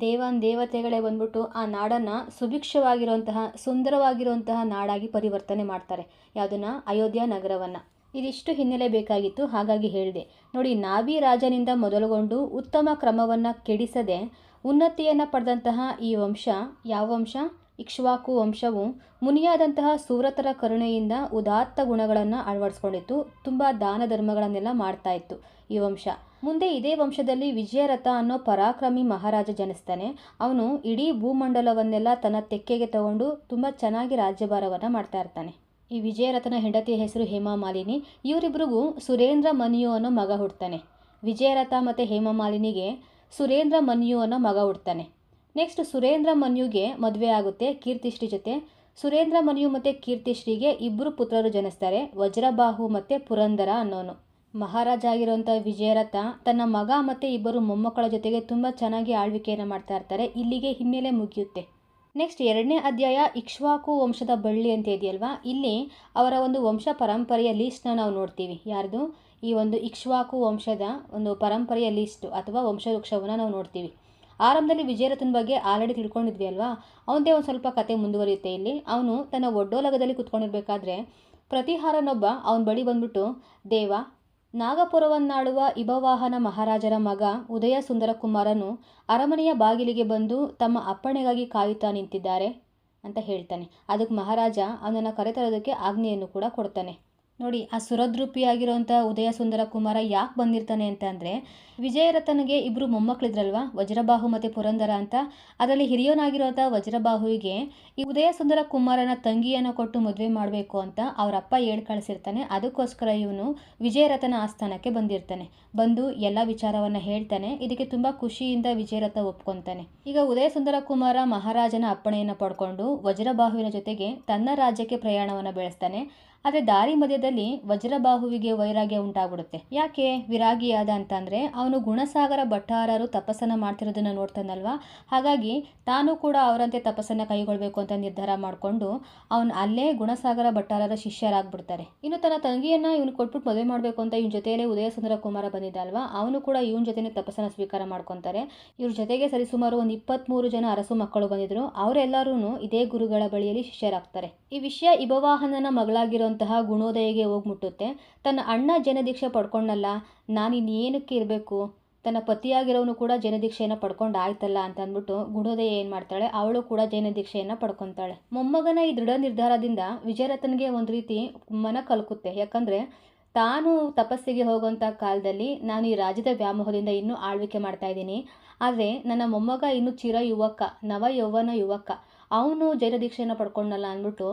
S1: ದೇವನ್ ದೇವತೆಗಳೇ ಬಂದ್ಬಿಟ್ಟು ಆ ನಾಡನ್ನು ಸುಭಿಕ್ಷವಾಗಿರುವಂತಹ, ಸುಂದರವಾಗಿರುವಂತಹ ನಾಡಾಗಿ ಪರಿವರ್ತನೆ ಮಾಡ್ತಾರೆ. ಯಾವುದನ್ನ? ಅಯೋಧ್ಯ ನಗರವನ್ನು. ಇದಿಷ್ಟು ಹಿನ್ನೆಲೆ ಬೇಕಾಗಿತ್ತು, ಹಾಗಾಗಿ ಹೇಳಿದೆ. ನೋಡಿ, ನಾಭಿ ರಾಜನಿಂದ ಮೊದಲುಗೊಂಡು ಉತ್ತಮ ಕ್ರಮವನ್ನು ಕೆಡಿಸದೆ ಉನ್ನತಿಯನ್ನು ಪಡೆದಂತಹ ಈ ವಂಶ, ಯಾವ ವಂಶ? ಇಕ್ಷ್ವಾಕು ವಂಶವು ಮುನಿಯಾದಂತಹ ಸೂರತರ ಕರುಣೆಯಿಂದ ಉದಾತ್ತ ಗುಣಗಳನ್ನು ಅಳವಡಿಸ್ಕೊಂಡಿತ್ತು. ತುಂಬ ದಾನ ಧರ್ಮಗಳನ್ನೆಲ್ಲ ಮಾಡ್ತಾ ಇತ್ತು ಈ ವಂಶ. ಮುಂದೆ ಇದೇ ವಂಶದಲ್ಲಿ ವಿಜಯರಥ ಅನ್ನೋ ಪರಾಕ್ರಮಿ ಮಹಾರಾಜ ಜನಿಸ್ತಾನೆ. ಅವನು ಇಡೀ ಭೂಮಂಡಲವನ್ನೆಲ್ಲ ತನ್ನ ತೆಕ್ಕೆಗೆ ತಗೊಂಡು ತುಂಬ ಚೆನ್ನಾಗಿ ರಾಜ್ಯಭಾರವನ್ನು ಮಾಡ್ತಾ ಇರ್ತಾನೆ. ಈ ವಿಜಯರಥನ ಹೆಂಡತಿಯ ಹೆಸರು ಹೇಮಾಮಾಲಿನಿ ಇವರಿಬ್ಬರಿಗೂ ಸುರೇಂದ್ರ ಮನ್ಯು ಅನ್ನೋ ಮಗ ಹುಡ್ತಾನೆ. ವಿಜಯರಥ ಮತ್ತು ಹೇಮಾಮಾಲಿನಿಗೆ ಸುರೇಂದ್ರ ಮನ್ಯು ಅನ್ನೋ ಮಗ ಹುಡ್ತಾನೆ. ನೆಕ್ಸ್ಟ್ ಸುರೇಂದ್ರ ಮನ್ಯುಗೆ ಮದುವೆ ಆಗುತ್ತೆ ಕೀರ್ತಿಶ್ರೀ ಜೊತೆ. ಸುರೇಂದ್ರ ಮನ್ಯು ಮತ್ತು ಕೀರ್ತಿಶ್ರೀಗೆ ಇಬ್ಬರು ಪುತ್ರರು ಜನಿಸ್ತಾರೆ, ವಜ್ರಬಾಹು ಮತ್ತು ಪುರಂದರ ಅನ್ನೋನು. ಮಹಾರಾಜ ಆಗಿರುವಂಥ ವಿಜಯರಥ ತನ್ನ ಮಗ ಮತ್ತು ಇಬ್ಬರು ಮೊಮ್ಮಕ್ಕಳ ಜೊತೆಗೆ ತುಂಬ ಚೆನ್ನಾಗಿ ಆಳ್ವಿಕೆಯನ್ನು ಮಾಡ್ತಾ ಇರ್ತಾರೆ, ಇಲ್ಲಿಗೆ ಹಿನ್ನೆಲೆ ಮುಗಿಯುತ್ತೆ. ನೆಕ್ಸ್ಟ್ ಎರಡನೇ ಅಧ್ಯಾಯ, ಇಕ್ಷ್ವಾಕು ವಂಶದ ಬಳ್ಳಿ ಅಂತ ಇದೆಯಲ್ವಾ? ಇಲ್ಲಿ ಅವರ ಒಂದು ವಂಶ ಪರಂಪರೆಯ ಲೀಸ್ಟ್ನ ನಾವು ನೋಡ್ತೀವಿ. ಯಾರ್ದು? ಈ ಒಂದು ಇಕ್ಷ್ವಾಕು ವಂಶದ ಒಂದು ಪರಂಪರೆಯ ಲೀಸ್ಟು ಅಥವಾ ವಂಶವೃಕ್ಷವನ್ನು ನಾವು ನೋಡ್ತೀವಿ. ಆರಂಭದಲ್ಲಿ ವಿಜಯರಥನ್ ಬಗ್ಗೆ ಆಲ್ರೆಡಿ ತಿಳ್ಕೊಂಡಿದ್ವಿ ಅಲ್ವಾ? ಅವನದೇ ಒಂದು ಸ್ವಲ್ಪ ಕತೆ ಮುಂದುವರಿಯುತ್ತೆ ಇಲ್ಲಿ. ಅವನು ತನ್ನ ಒಡ್ಡೋಲಗದಲ್ಲಿ ಕುತ್ಕೊಂಡಿರ್ಬೇಕಾದ್ರೆ ಪ್ರತಿಹಾರನೊಬ್ಬ ಅವನ ಬಳಿ ಬಂದ್ಬಿಟ್ಟು, ದೇವ, ನಾಗಪುರವನ್ನಾಳುವ ಇಬವಾಹನ ಮಹಾರಾಜರ ಮಗ ಉದಯ ಸುಂದರ ಕುಮಾರನು ಅರಮನೆಯ ಬಾಗಿಲಿಗೆ ಬಂದು ತಮ್ಮ ಅಪ್ಪಣೆಗಾಗಿ ಕಾಯುತ್ತಾ ನಿಂತಿದ್ದಾರೆ ಅಂತ ಹೇಳ್ತಾನೆ. ಅದಕ್ಕೆ ಮಹಾರಾಜ ಅವನನ್ನು ಕರೆತರೋದಕ್ಕೆ ಆಜ್ಞೆಯನ್ನು ಕೂಡ ಕೊಡ್ತಾನೆ. ನೋಡಿ, ಆ ಸುರದ್ರೂಪಿಯಾಗಿರುವಂಥ ಉದಯ ಸುಂದರ ಕುಮಾರ ಯಾಕೆ ಬಂದಿರ್ತಾನೆ ಅಂತ ಅಂದರೆ ವಿಜಯರಥನಿಗೆ ಇಬ್ಬರು ಮೊಮ್ಮಕ್ಕಳಿದ್ರಲ್ವಾ ವಜ್ರಬಾಹು ಮತ್ತು ಪುರಂದರ ಅಂತ. ಅದರಲ್ಲಿ ಹಿರಿಯೋನಾಗಿರೋಂಥ ವಜ್ರಬಾಹುವಿಗೆ ಈ ಉದಯ ಸುಂದರ ಕುಮಾರನ ತಂಗಿಯನ್ನು ಕೊಟ್ಟು ಮದುವೆ ಮಾಡಬೇಕು ಅಂತ ಅವರ ಅಪ್ಪ ಹೇಳಿ ಕಳಿಸಿರ್ತಾನೆ. ಅದಕ್ಕೋಸ್ಕರ ಇವನು ವಿಜಯರಥನ ಆಸ್ಥಾನಕ್ಕೆ ಬಂದಿರ್ತಾನೆ. ಬಂದು ಎಲ್ಲ ವಿಚಾರವನ್ನು ಹೇಳ್ತಾನೆ. ಇದಕ್ಕೆ ತುಂಬ ಖುಷಿಯಿಂದ ವಿಜಯರಥ ಒಪ್ಕೊತಾನೆ. ಈಗ ಉದಯ ಸುಂದರ ಕುಮಾರ ಮಹಾರಾಜನ ಅಪ್ಪಣೆಯನ್ನು ಪಡ್ಕೊಂಡು ವಜ್ರಬಾಹುವಿನ ಜೊತೆಗೆ ತನ್ನ ರಾಜ್ಯಕ್ಕೆ ಪ್ರಯಾಣವನ್ನು ಬೆಳೆಸ್ತಾನೆ. ಆದರೆ ದಾರಿ ಮಧ್ಯದಲ್ಲಿ ವಜ್ರಬಾಹುವಿಗೆ ವೈರಾಗ್ಯ ಉಂಟಾಗ್ಬಿಡುತ್ತೆ. ಯಾಕೆ? ವಿರಾಗಿಯಾದ ಅಂತಂದರೆ ಅವನು ಗುಣಸಾಗರ ಭಟ್ಟಾರರು ತಪಸ್ಸನ್ನು ಮಾಡ್ತಿರೋದನ್ನು ನೋಡ್ತಾನಲ್ವಾ? ಹಾಗಾಗಿ ತಾನು ಕೂಡ ಅವರಂತೆ ತಪಸ್ಸನ್ನು ಕೈಗೊಳ್ಳಬೇಕು ಅಂತ ನಿರ್ಧಾರ ಮಾಡಿಕೊಂಡು ಅವನು ಅಲ್ಲೇ ಗುಣಸಾಗರ ಭಟ್ಟಾರರ ಶಿಷ್ಯರಾಗ್ಬಿಡ್ತಾರೆ. ಇನ್ನು ತನ್ನ ತಂಗಿಯನ್ನು ಇವನು ಕೊಟ್ಬಿಟ್ಟು ಮದುವೆ ಮಾಡಬೇಕು ಅಂತ ಇವನ ಜೊತೆಯಲ್ಲೇ ಉದಯ ಸುಂದರ ಕುಮಾರ ಬಂದಿದ್ದಲ್ವಾ? ಅವನು ಕೂಡ ಇವನ ಜೊತೆನೇ ತಪಸ್ಸನ್ನು ಸ್ವೀಕಾರ ಮಾಡ್ಕೊತಾರೆ. ಇವ್ರ ಜೊತೆಗೆ ಸರಿಸುಮಾರು ಒಂದು ಇಪ್ಪತ್ತ್ಮೂರು ಜನ ಅರಸು ಮಕ್ಕಳು ಬಂದಿದ್ರು. ಅವರೆಲ್ಲರೂ ಇದೇ ಗುರುಗಳ ಬಳಿಯಲ್ಲಿ ಶಿಷ್ಯರಾಗ್ತಾರೆ. ಈ ವಿಷಯ ಇಬವಾಹನನ ಮಗಳಾಗಿರುವಂತಹ ಗುಣೋದಯಗೆ ಹೋಗಿ ಮುಟ್ಟುತ್ತೆ ತನ್ನ ಅಣ್ಣ ಜನದೀಕ್ಷೆ ಪಡ್ಕೊಂಡಲ್ಲ ನಾನು ಇನ್ನೇನಕ್ಕೆ ಇರಬೇಕು? ತನ್ನ ಪತಿಯಾಗಿರೋನು ಕೂಡ ಜನದೀಕ್ಷೆಯನ್ನು ಪಡ್ಕೊಂಡು ಆಯ್ತಲ್ಲ ಅಂತ ಅಂದ್ಬಿಟ್ಟು ಗುಣೋದಯ ಏನು ಮಾಡ್ತಾಳೆ? ಅವಳು ಕೂಡ ಜೈನದೀಕ್ಷೆಯನ್ನು ಪಡ್ಕೊತಾಳೆ. ಮೊಮ್ಮಗನ ಈ ದೃಢ ನಿರ್ಧಾರದಿಂದ ವಿಜಯರಥನ್ಗೆ ಒಂದು ರೀತಿ ಮನ ಕಲ್ಕುತ್ತೆ. ಯಾಕಂದರೆ ತಾನು ತಪಸ್ಸಿಗೆ ಹೋಗುವಂಥ ಕಾಲದಲ್ಲಿ ನಾನು ಈ ರಾಜ್ಯದ ವ್ಯಾಮೋಹದಿಂದ ಇನ್ನೂ ಆಳ್ವಿಕೆ ಮಾಡ್ತಾ ಇದ್ದೀನಿ. ಆದರೆ ನನ್ನ ಮೊಮ್ಮಗ ಇನ್ನೂ ಚಿರ ಯುವಕ ನವ ಯೌವನ ಯುವಕ. ಅವನು ಜೈಲ ದೀಕ್ಷೆಯನ್ನು ಪಡ್ಕೊಂಡಲ್ಲ ಅಂದ್ಬಿಟ್ಟು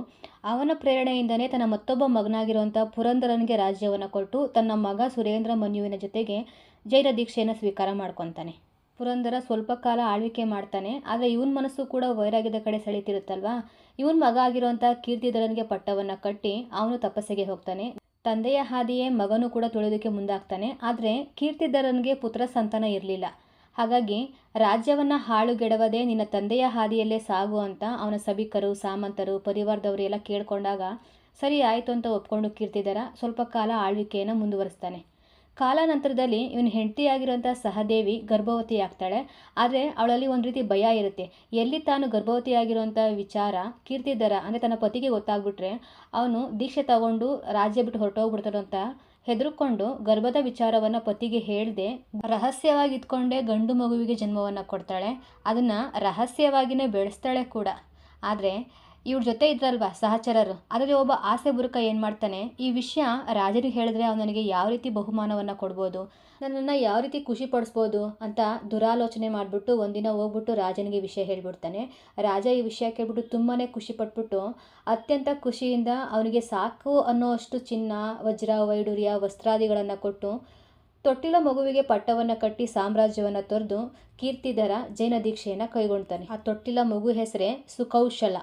S1: ಅವನ ಪ್ರೇರಣೆಯಿಂದನೇ ತನ್ನ ಮತ್ತೊಬ್ಬ ಮಗನಾಗಿರುವಂಥ ಪುರಂದರನಿಗೆ ರಾಜ್ಯವನ್ನು ಕೊಟ್ಟು ತನ್ನ ಮಗ ಸುರೇಂದ್ರ ಮನ್ಯುವಿನ ಜೊತೆಗೆ ಜೈಲ ದೀಕ್ಷೆಯನ್ನು ಸ್ವೀಕಾರ ಮಾಡ್ಕೊತಾನೆ. ಪುರಂದರ ಸ್ವಲ್ಪ ಕಾಲ ಆಳ್ವಿಕೆ ಮಾಡ್ತಾನೆ. ಆದರೆ ಇವನ ಮನಸ್ಸು ಕೂಡ ವೈರಾಗ್ಯದ ಕಡೆ ಸೆಳೀತಿರುತ್ತಲ್ವಾ? ಇವನ ಮಗ ಆಗಿರುವಂಥ ಕೀರ್ತಿಧರನಿಗೆ ಪಟ್ಟವನ್ನು ಕಟ್ಟಿ ಅವನು ತಪಸ್ಸಿಗೆ ಹೋಗ್ತಾನೆ. ತಂದೆಯ ಹಾದಿಯೇ ಮಗನೂ ಕೂಡ ತುಳಿಯೋದಕ್ಕೆ ಮುಂದಾಗ್ತಾನೆ. ಆದರೆ ಕೀರ್ತಿಧರನಿಗೆ ಪುತ್ರ ಸಂತಾನ ಇರಲಿಲ್ಲ. ಹಾಗಾಗಿ ರಾಜ್ಯವನ್ನು ಹಾಳುಗೆಡವದೆ ನಿನ್ನ ತಂದೆಯ ಹಾದಿಯಲ್ಲೇ ಸಾಗು ಅಂತ ಅವನ ಸಭಿಕರು, ಸಾಮಂತರು, ಪರಿವಾರದವರು ಎಲ್ಲ ಕೇಳಿಕೊಂಡಾಗ, ಸರಿ ಆಯಿತು ಅಂತ ಒಪ್ಕೊಂಡು ಕೀರ್ತಿದಾರ, ಸ್ವಲ್ಪ ಕಾಲ ಆಳ್ವಿಕೆಯನ್ನು ಮುಂದುವರಿಸ್ತಾನೆ. ಕಾಲಾನಂತರದಲ್ಲಿ ಇವನ ಹೆಂಡತಿಯಾಗಿರೋಂಥ ಸಹದೇವಿ ಗರ್ಭವತಿ ಆಗ್ತಾಳೆ. ಆದರೆ ಅವಳಲ್ಲಿ ಒಂದು ರೀತಿ ಭಯ ಇರುತ್ತೆ. ಎಲ್ಲಿ ತಾನು ಗರ್ಭವತಿಯಾಗಿರೋಂಥ ವಿಚಾರ ಕೀರ್ತಿದಾರ ಅಂದರೆ ತನ್ನ ಪತಿಗೆ ಗೊತ್ತಾಗ್ಬಿಟ್ರೆ ಅವನು ದೀಕ್ಷೆ ತಗೊಂಡು ರಾಜ್ಯ ಬಿಟ್ಟು ಹೊರಟೋಗ್ಬಿಡ್ತಾರೋ ಅಂತ ಹೆದರ್ಕೊಂಡು ಗರ್ಭದ ವಿಚಾರವನ್ನು ಪತಿಗೆ ಹೇಳದೆ ರಹಸ್ಯವಾಗಿ ಇಟ್ಕೊಂಡೇ ಗಂಡು ಮಗುವಿಗೆ ಜನ್ಮವನ್ನು ಕೊಡ್ತಾಳೆ. ಅದನ್ನು ರಹಸ್ಯವಾಗಿಯೇ ಬೆಳೆಸ್ತಾಳೆ ಕೂಡ. ಆದರೆ ಇವ್ರ ಜೊತೆ ಇದ್ರಲ್ವಾ ಸಹಚರರು? ಅದರಲ್ಲಿ ಒಬ್ಬ ಆಸೆ ಬುರುಕ ಏನು ಮಾಡ್ತಾನೆ? ಈ ವಿಷಯ ರಾಜರು ಹೇಳಿದ್ರೆ ಅವನಿಗೆ ಯಾವ ರೀತಿ ಬಹುಮಾನವನ್ನು ಕೊಡ್ಬೋದು? ನನ್ನನ್ನು ಯಾವ ರೀತಿ ಖುಷಿ ಪಡಿಸ್ಬೋದು ಅಂತ ದುರಾಲೋಚನೆ ಮಾಡಿಬಿಟ್ಟು ಒಂದಿನ ಹೋಗ್ಬಿಟ್ಟು ರಾಜನಿಗೆ ವಿಷಯ ಹೇಳ್ಬಿಡ್ತಾನೆ. ರಾಜ ಈ ವಿಷಯ ಕೇಳ್ಬಿಟ್ಟು ತುಂಬಾ ಖುಷಿ ಪಟ್ಬಿಟ್ಟು ಅತ್ಯಂತ ಖುಷಿಯಿಂದ ಅವನಿಗೆ ಸಾಕು ಅನ್ನೋ ಅಷ್ಟು ಚಿನ್ನ, ವಜ್ರ ವೈಡೂರ್ಯ ವಸ್ತ್ರಾದಿಗಳನ್ನು ಕೊಟ್ಟು ತೊಟ್ಟಿಲ ಮಗುವಿಗೆ ಪಟ್ಟವನ್ನು ಕಟ್ಟಿ ಸಾಮ್ರಾಜ್ಯವನ್ನು ತೊರೆದು ಕೀರ್ತಿಧರ ಜೈನ ದೀಕ್ಷೆಯನ್ನು ಕೈಗೊಳ್ತಾನೆ ಆ ತೊಟ್ಟಿಲ ಮಗು ಹೆಸರೇ ಸುಕೌಶಲ.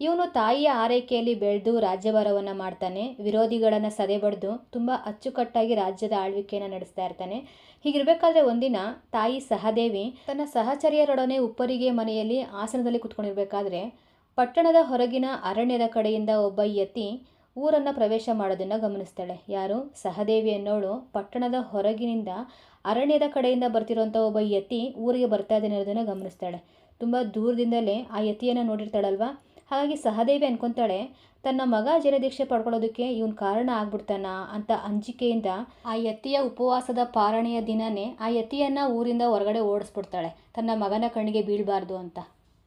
S1: ಇವನು ತಾಯಿಯ ಆರೈಕೆಯಲ್ಲಿ ಬೆಳೆದು ರಾಜ್ಯಭಾರವನ್ನು ಮಾಡ್ತಾನೆ. ವಿರೋಧಿಗಳನ್ನು ಸದೆಬಡ್ದು ತುಂಬ ಅಚ್ಚುಕಟ್ಟಾಗಿ ರಾಜ್ಯದ ಆಳ್ವಿಕೆಯನ್ನು ನಡೆಸ್ತಾ ಇರ್ತಾನೆ. ಹೀಗಿರಬೇಕಾದ್ರೆ ಒಂದಿನ ತಾಯಿ ಸಹದೇವಿ ತನ್ನ ಸಹಚರ್ಯರೊಡನೆ ಉಪ್ಪರಿಗೆ ಮನೆಯಲ್ಲಿ ಆಸನದಲ್ಲಿ ಕುತ್ಕೊಂಡಿರಬೇಕಾದ್ರೆ ಪಟ್ಟಣದ ಹೊರಗಿನ ಅರಣ್ಯದ ಕಡೆಯಿಂದ ಒಬ್ಬ ಯತಿ ಊರನ್ನು ಪ್ರವೇಶ ಮಾಡೋದನ್ನು ಗಮನಿಸ್ತಾಳೆ. ಯಾರು? ಸಹದೇವಿ ಅನ್ನೋಳು ಪಟ್ಟಣದ ಹೊರಗಿನಿಂದ ಅರಣ್ಯದ ಕಡೆಯಿಂದ ಬರ್ತಿರುವಂಥ ಒಬ್ಬ ಯತಿ ಊರಿಗೆ ಬರ್ತಾ ಇದ್ದಾನೆ ಅನ್ನೋದನ್ನು ಗಮನಿಸ್ತಾಳೆ. ತುಂಬ ದೂರದಿಂದಲೇ ಆ ಯತಿಯನ್ನು ನೋಡಿರ್ತಾಳಲ್ವ? ಹಾಗಾಗಿ ಸಹದೇವಿ ಅನ್ಕೊತಾಳೆ, ತನ್ನ ಮಗ ಜಲದೀಕ್ಷೆ ಪಡ್ಕೊಳ್ಳೋದಕ್ಕೆ ಇವನ್ ಕಾರಣ ಆಗ್ಬಿಡ್ತಾನ ಅಂತ ಅಂಜಿಕೆಯಿಂದ ಆ ಯತಿಯ ಉಪವಾಸದ ಪಾರಣೆಯ ದಿನನೇ ಆ ಯತಿಯನ್ನು ಊರಿಂದ ಹೊರಗಡೆ ಓಡಿಸ್ಬಿಡ್ತಾಳೆ, ತನ್ನ ಮಗನ ಕಣ್ಣಿಗೆ ಬೀಳಬಾರ್ದು ಅಂತ.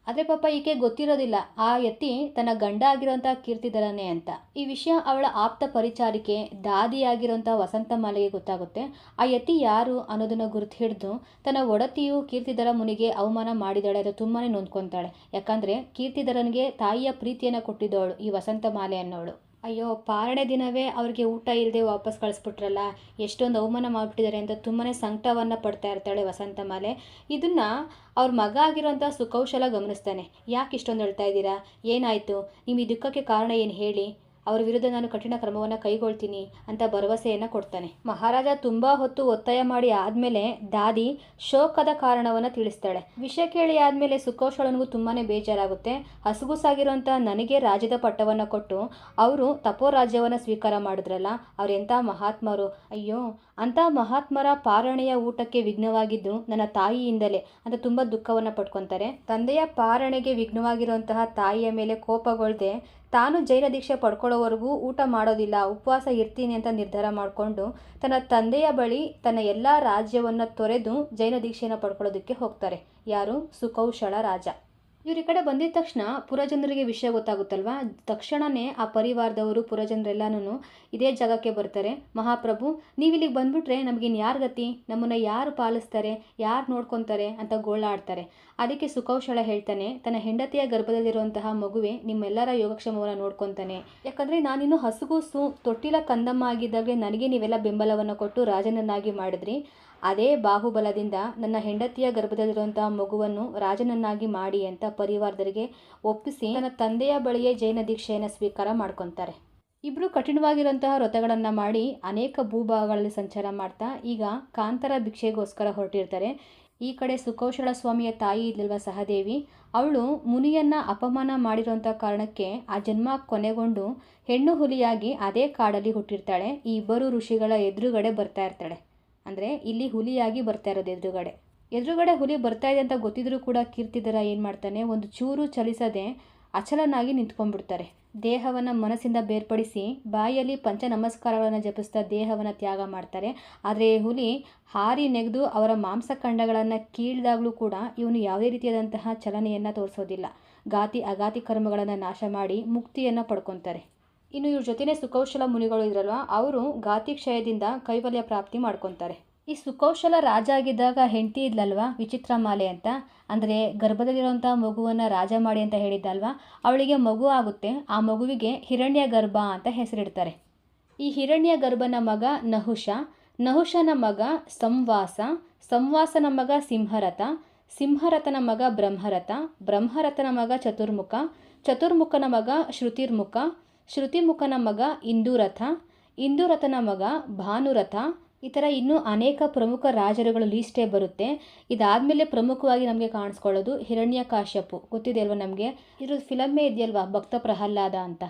S1: ಆದರೆ ಪಾಪ ಈಕೆ ಗೊತ್ತಿರೋದಿಲ್ಲ, ಆ ಯತಿ ತನ್ನ ಗಂಡ ಆಗಿರೋಂಥ ಕೀರ್ತಿಧರನೇ ಅಂತ. ಈ ವಿಷಯ ಅವಳ ಆಪ್ತ ಪರಿಚಾರಿಕೆ, ದಾದಿಯಾಗಿರೋಂಥ ವಸಂತಮಾಲೆಗೆ ಗೊತ್ತಾಗುತ್ತೆ. ಆ ಯತಿ ಯಾರು ಅನ್ನೋದನ್ನು ಗುರುತು ಹಿಡಿದು ತನ್ನ ಒಡತಿಯು ಕೀರ್ತಿಧರ ಮುನಿಗೆ ಅವಮಾನ ಮಾಡಿದಾಳೆ ಅದು ತುಂಬಾ ನೊಂದ್ಕೊತಾಳೆ. ಯಾಕಂದರೆ ಕೀರ್ತಿಧರನಿಗೆ ತಾಯಿಯ ಪ್ರೀತಿಯನ್ನು ಕೊಟ್ಟಿದ್ದವಳು ಈ ವಸಂತಮಾಲೆ ಅನ್ನೋಳು. ಅಯ್ಯೋ ಪಾರಣೆ ದಿನವೇ ಅವ್ರಿಗೆ ಊಟ ಇಲ್ಲದೆ ವಾಪಸ್ ಕಳಿಸ್ಬಿಟ್ರಲ್ಲ? ಎಷ್ಟೊಂದು ಅವಮಾನ ಮಾಡಿಬಿಟ್ಟಿದ್ದಾರೆ ಅಂತ ತುಂಬಾ ಸಂಕಟವನ್ನು ಪಡ್ತಾ ಇರ್ತಾಳೆ ವಸಂತಮಾಲೆ ಇದನ್ನು ಅವ್ರ ಮಗ ಆಗಿರುವಂಥ ಸುಕೌಶಲ ಗಮನಿಸ್ತಾನೆ. ಯಾಕೆ ಇಷ್ಟೊಂದು ಹೇಳ್ತಾ ಇದ್ದೀರಾ? ಏನಾಯಿತು? ನಿಮ್ಮ ದುಃಖಕ್ಕೆ ಕಾರಣ ಏನು ಹೇಳಿ? ಅವ್ರ ವಿರುದ್ಧ ನಾನು ಕಠಿಣ ಕ್ರಮವನ್ನು ಕೈಗೊಳ್ತೀನಿ ಅಂತ ಭರವಸೆಯನ್ನು ಕೊಡ್ತಾನೆ. ಮಹಾರಾಜ ತುಂಬ ಹೊತ್ತು ಒತ್ತಾಯ ಮಾಡಿ ಆದಮೇಲೆ ದಾದಿ ಶೋಕದ ಕಾರಣವನ್ನು ತಿಳಿಸ್ತಾಳೆ. ವಿಷಯ ಕೇಳಿ ಆದಮೇಲೆ ಸುಖೋಷಳನಿಗೂ ತುಂಬಾ ಬೇಜಾರಾಗುತ್ತೆ. ಹಸುಗುಸಾಗಿರುವಂಥ ನನಗೆ ರಾಜ್ಯದ ಪಟ್ಟವನ್ನು ಕೊಟ್ಟು, ಅವರು ತಪೋ ರಾಜ್ಯವನ್ನು ಸ್ವೀಕಾರ ಮಾಡಿದ್ರಲ್ಲ ಅವರೆಂಥ ಮಹಾತ್ಮರು? ಅಯ್ಯೋ ಅಂಥ ಮಹಾತ್ಮರ ಪಾರಣೆಯ ಊಟಕ್ಕೆ ವಿಘ್ನವಾಗಿದ್ದು ನನ್ನ ತಾಯಿಯಿಂದಲೇ ಅಂತ ತುಂಬ ದುಃಖವನ್ನು ಪಡ್ಕೊತಾರೆ ತಂದೆಯ ಪಾರಣೆಗೆ ವಿಘ್ನವಾಗಿರುವಂತಹ ತಾಯಿಯ ಮೇಲೆ ಕೋಪಗೊಳ್ಳದೆ ತಾನು ಜೈನ ದೀಕ್ಷೆ ಪಡ್ಕೊಳ್ಳೋವರೆಗೂ ಊಟ ಮಾಡೋದಿಲ್ಲ, ಉಪವಾಸ ಇರ್ತೀನಿ ಅಂತ ನಿರ್ಧಾರ ಮಾಡಿಕೊಂಡು ತನ್ನ ತಂದೆಯ ಬಳಿ ತನ್ನ ಎಲ್ಲ ರಾಜ್ಯವನ್ನು ತೊರೆದು ಜೈನ ದೀಕ್ಷೆಯನ್ನು ಪಡ್ಕೊಳ್ಳೋದಕ್ಕೆ ಹೋಗ್ತಾರೆ. ಯಾರು? ಸುಕೌಶಳ ರಾಜ. ಇವ್ರ ಈ ಕಡೆ ಬಂದಿದ ತಕ್ಷಣ ಪುರಜನರಿಗೆ ವಿಷಯ ಗೊತ್ತಾಗುತ್ತಲ್ವಾ? ತಕ್ಷಣವೇ ಆ ಪರಿವಾರದವರು ಪುರಜನರೆಲ್ಲನೂ ಇದೇ ಜಾಗಕ್ಕೆ ಬರ್ತಾರೆ. ಮಹಾಪ್ರಭು ನೀವು ಬಂದುಬಿಟ್ರೆ ಬಂದ್ಬಿಟ್ರೆ ನಮಗಿನ್ ಯಾರು ಗತಿ? ನಮ್ಮನ್ನು ಯಾರು ಪಾಲಿಸ್ತಾರೆ? ಯಾರು ನೋಡ್ಕೊತಾರೆ? ಅಂತ ಗೋಳಾಡ್ತಾರೆ. ಅದಕ್ಕೆ ಸುಕೌಶಳ ಹೇಳ್ತಾನೆ, ತನ್ನ ಹೆಂಡತಿಯ ಗರ್ಭದಲ್ಲಿರುವಂತಹ ಮಗುವೆ ನಿಮ್ಮೆಲ್ಲರ ಯೋಗಕ್ಷೇಮವನ್ನು ನೋಡ್ಕೊತಾನೆ. ಯಾಕಂದರೆ ನಾನಿನ್ನು ಹಸುಗೂಸು, ತೊಟ್ಟಿಲ ಕಂದಮ್ಮ ಆಗಿದ್ದಾಗಲೇ ನನಗೆ ನೀವೆಲ್ಲ ಬೆಂಬಲವನ್ನು ಕೊಟ್ಟು ರಾಜನನ್ನಾಗಿ ಮಾಡಿದ್ರಿ. ಅದೇ ಬಾಹುಬಲದಿಂದ ನನ್ನ ಹೆಂಡತಿಯ ಗರ್ಭದಲ್ಲಿರುವಂತಹ ಮಗುವನ್ನು ರಾಜನನ್ನಾಗಿ ಮಾಡಿ ಅಂತ ಪರಿವಾರದರಿಗೆ ಒಪ್ಪಿಸಿ ತನ್ನ ತಂದೆಯ ಬಳಿಯೇ ಜೈನ ದೀಕ್ಷೆಯನ್ನು ಸ್ವೀಕಾರ ಮಾಡ್ಕೊತಾರೆ. ಇಬ್ಬರು ಕಠಿಣವಾಗಿರುವಂತಹ ವ್ರತಗಳನ್ನು ಮಾಡಿ ಅನೇಕ ಭೂಭಾಗಗಳಲ್ಲಿ ಸಂಚಾರ ಮಾಡ್ತಾ ಈಗ ಕಾಂತರ ಭಿಕ್ಷೆಗೋಸ್ಕರ ಹೊರಟಿರ್ತಾರೆ. ಈ ಕಡೆ ಸುಕೌಶಲ ಸ್ವಾಮಿಯ ತಾಯಿ ಇದ್ಲಲ್ವ ಸಹದೇವಿ? ಅವಳು ಮುನಿಯನ್ನ ಅಪಮಾನ ಮಾಡಿರುವಂಥ ಕಾರಣಕ್ಕೆ ಆ ಜನ್ಮ ಕೊನೆಗೊಂಡು ಹೆಣ್ಣು ಹುಲಿಯಾಗಿ ಅದೇ ಕಾಡಲ್ಲಿ ಹುಟ್ಟಿರ್ತಾಳೆ. ಈ ಇಬ್ಬರು ಋಷಿಗಳ ಎದುರುಗಡೆ ಬರ್ತಾ ಇರ್ತಾಳೆ. ಅಂದರೆ ಇಲ್ಲಿ ಹುಲಿಯಾಗಿ ಬರ್ತಾ ಇರೋದು ಎದುರುಗಡೆ. ಎದುರುಗಡೆ ಹುಲಿ ಬರ್ತಾ ಇದೆ ಅಂತ ಗೊತ್ತಿದ್ರೂ ಕೂಡ ಕೀರ್ತಿದರ ಏನು ಮಾಡ್ತಾನೆ, ಒಂದು ಚೂರು ಚಲಿಸದೆ ಅಚಲನಾಗಿ ನಿಂತ್ಕೊಂಡ್ಬಿಡ್ತಾರೆ. ದೇಹವನ್ನು ಮನಸ್ಸಿಂದ ಬೇರ್ಪಡಿಸಿ ಬಾಯಲ್ಲಿ ಪಂಚ ನಮಸ್ಕಾರಗಳನ್ನು ಜಪಿಸ್ತಾ ದೇಹವನ್ನು ತ್ಯಾಗ ಮಾಡ್ತಾರೆ. ಆದರೆ ಹುಲಿ ಹಾರಿ ನೆಗೆದು ಅವರ ಮಾಂಸಖಂಡಗಳನ್ನು ಕೀಳ್ದಾಗಲೂ ಕೂಡ ಇವನು ಯಾವುದೇ ರೀತಿಯಾದಂತಹ ಚಲನೆಯನ್ನು ತೋರಿಸೋದಿಲ್ಲ. ಗಾತಿ ಅಗಾತಿ ಕರ್ಮಗಳನ್ನು ನಾಶ ಮಾಡಿ ಮುಕ್ತಿಯನ್ನು ಪಡ್ಕೊತಾರೆ. ಇನ್ನು ಇವ್ರ ಜೊತೆನೇ ಸುಕೌಶಲ ಮುನಿಗಳು ಇದ್ರಲ್ವ, ಅವರು ಗಾತಿ ಕ್ಷಯದಿಂದ ಕೈವಲ್ಯ ಪ್ರಾಪ್ತಿ ಮಾಡ್ಕೊತಾರೆ. ಈ ಸುಕೌಶಲ ರಾಜ ಆಗಿದ್ದಾಗ ಹೆಂಡತಿ ಇದ್ಲಲ್ವಾ ವಿಚಿತ್ರಮಾಲೆ ಅಂತ? ಅಂದರೆ ಗರ್ಭದಲ್ಲಿರುವಂಥ ಮಗುವನ್ನು ರಾಜ ಮಾಡಿ ಅಂತ ಹೇಳಿದ್ದಲ್ವಾ? ಅವಳಿಗೆ ಮಗು ಆಗುತ್ತೆ, ಆ ಮಗುವಿಗೆ ಹಿರಣ್ಯ ಗರ್ಭ ಅಂತ ಹೆಸರಿಡ್ತಾರೆ. ಈ ಹಿರಣ್ಯ ಗರ್ಭನ ಮಗ ನಹುಷ, ನಹುಷನ ಮಗ ಸಂವಾಸ, ಸಂವಾಸನ ಮಗ ಸಿಂಹರಥ, ಸಿಂಹರಥನ ಮಗ ಬ್ರಹ್ಮರಥ, ಬ್ರಹ್ಮರಥನ ಮಗ ಚತುರ್ಮುಖ, ಚತುರ್ಮುಖನ ಮಗ ಶ್ರುತಿರ್ಮುಖ ಶ್ರುತಿಮುಖನ ಮಗ ಇಂದುರಥ, ಇಂದೂರಥನ ಮಗ ಭಾನುರಥ ಈ ಥರ ಇನ್ನೂ ಅನೇಕ ಪ್ರಮುಖ ರಾಜರುಗಳು ಲೀಸ್ಟೇ ಬರುತ್ತೆ. ಇದಾದಮೇಲೆ ಪ್ರಮುಖವಾಗಿ ನಮಗೆ ಕಾಣಿಸ್ಕೊಳ್ಳೋದು ಹಿರಣ್ಯಕಾಶ್ಯಪು. ಗೊತ್ತಿದೆ ಅಲ್ವಾ ನಮಗೆ ಇದ್ರ ಫಿಲಮ್ಮೇ ಇದೆಯಲ್ವಾ? ಭಕ್ತ ಪ್ರಹ್ಲಾದ ಅಂತ.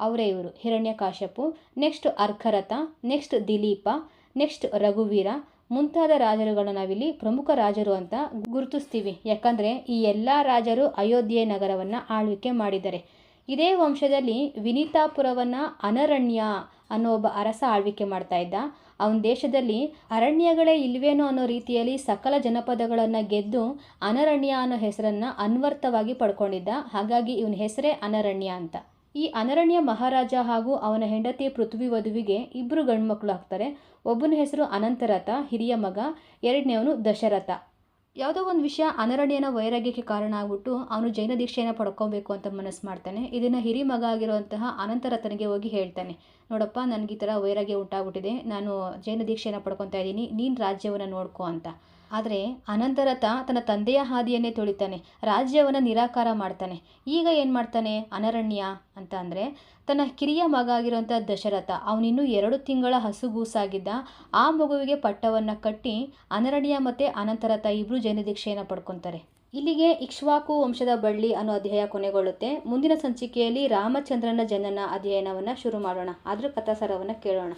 S1: ಅವರೇ ಇವರು, Hiranyakashipu. Next Arkaratha next Dilipa next ರಘುವೀರ. ಮುಂತಾದ ರಾಜರುಗಳನ್ನ ನಾವಿಲ್ಲಿ ಪ್ರಮುಖ ರಾಜರು ಅಂತ ಗುರುತಿಸ್ತೀವಿ. ಯಾಕಂದರೆ ಈ ಎಲ್ಲ ರಾಜರು ಅಯೋಧ್ಯೆ ನಗರವನ್ನು ಆಳ್ವಿಕೆ ಮಾಡಿದ್ದಾರೆ. ಇದೇ ವಂಶದಲ್ಲಿ ವಿನೀತಾಪುರವನ್ನು ಅನರಣ್ಯ ಅನ್ನೋ ಒಬ್ಬ ಅರಸ ಆಳ್ವಿಕೆ ಮಾಡ್ತಾ ಇದ್ದ. ಅವನ ದೇಶದಲ್ಲಿ ಅರಣ್ಯಗಳೇ ಇಲ್ವೇನೋ ಅನ್ನೋ ರೀತಿಯಲ್ಲಿ ಸಕಲ ಜನಪದಗಳನ್ನು ಗೆದ್ದು ಅನರಣ್ಯ ಅನ್ನೋ ಹೆಸರನ್ನು ಅನ್ವರ್ಥವಾಗಿ ಪಡ್ಕೊಂಡಿದ್ದ. ಹಾಗಾಗಿ ಇವನ ಹೆಸರೇ ಅನರಣ್ಯ ಅಂತ. ಈ ಅನರಣ್ಯ ಮಹಾರಾಜ ಹಾಗೂ ಅವನ ಹೆಂಡತಿ ಪೃಥ್ವಿ ವಧುವಿಗೆ ಇಬ್ಬರು ಗಂಡ್ಮಕ್ಳು ಆಗ್ತಾರೆ. ಒಬ್ಬನ ಹೆಸರು ಅನಂತರಥ, ಹಿರಿಯ ಮಗ ಎರಡನೇವನು ದಶರಥ. ಯಾವುದೋ ಒಂದು ವಿಷಯ ಅನರಣ್ಯನ ವೈರಾಗ್ಯಕ್ಕೆ ಕಾರಣ ಆಗ್ಬಿಟ್ಟು ಅವನು ಜೈನ ದೀಕ್ಷೆಯನ್ನು ಪಡ್ಕೊಬೇಕು ಅಂತ ಮನಸ್ಸು ಮಾಡ್ತಾನೆ. ಇದನ್ನು ಹಿರಿ ಮಗ ಆಗಿರುವಂತಹ ಅನಂತರತನಿಗೆ ಹೋಗಿ ಹೇಳ್ತಾನೆ. ನೋಡಪ್ಪ, ನನಗೆ ಈ ಥರ ವೈರಾಗ್ಯ ಉಂಟಾಗ್ಬಿಟ್ಟಿದೆ. ನಾನು ಜೈನ ದೀಕ್ಷೆಯನ್ನು ಪಡ್ಕೊತಾ ಇದ್ದೀನಿ. ನೀನು ರಾಜ್ಯವನ್ನು ನೋಡ್ಕೋ ಅಂತ. ಆದರೆ ಅನಂತರಥ ತನ್ನ ತಂದೆಯ ಹಾದಿಯನ್ನೇ ತುಳಿತಾನೆ. ರಾಜ್ಯವನ್ನು ನಿರಾಕಾರ ಮಾಡ್ತಾನೆ. ಈಗ ಏನು ಮಾಡ್ತಾನೆ? ಅನರಣ್ಯ ಅಂತ ಅಂದರೆ ತನ್ನ ಕಿರಿಯ ಮಗ ಆಗಿರುವಂಥ ದಶರಥ, ಅವನಿನ್ನೂ ಎರಡು ತಿಂಗಳ ಹಸುಗೂಸಾಗಿದ್ದ ಆ ಮಗುವಿಗೆ ಪಟ್ಟವನ್ನು ಕಟ್ಟಿ ಅನರಣ್ಯ ಮತ್ತು ಅನಂತರಥ ಇಬ್ಬರು ಜೈನ ದೀಕ್ಷೆಯನ್ನು ಪಡ್ಕೊತಾರೆ. ಇಲ್ಲಿಗೆ ಇಕ್ಷ್ವಾಕು ವಂಶದ ಬಳ್ಳಿ ಅನ್ನೋ ಅಧ್ಯಾಯ ಕೊನೆಗೊಳ್ಳುತ್ತೆ. ಮುಂದಿನ ಸಂಚಿಕೆಯಲ್ಲಿ ರಾಮಚಂದ್ರನ ಜನನ ಅಧ್ಯಯನವನ್ನು ಶುರು ಮಾಡೋಣ. ಆದರೂ ಕಥಾಸಾರವನ್ನು ಕೇಳೋಣ.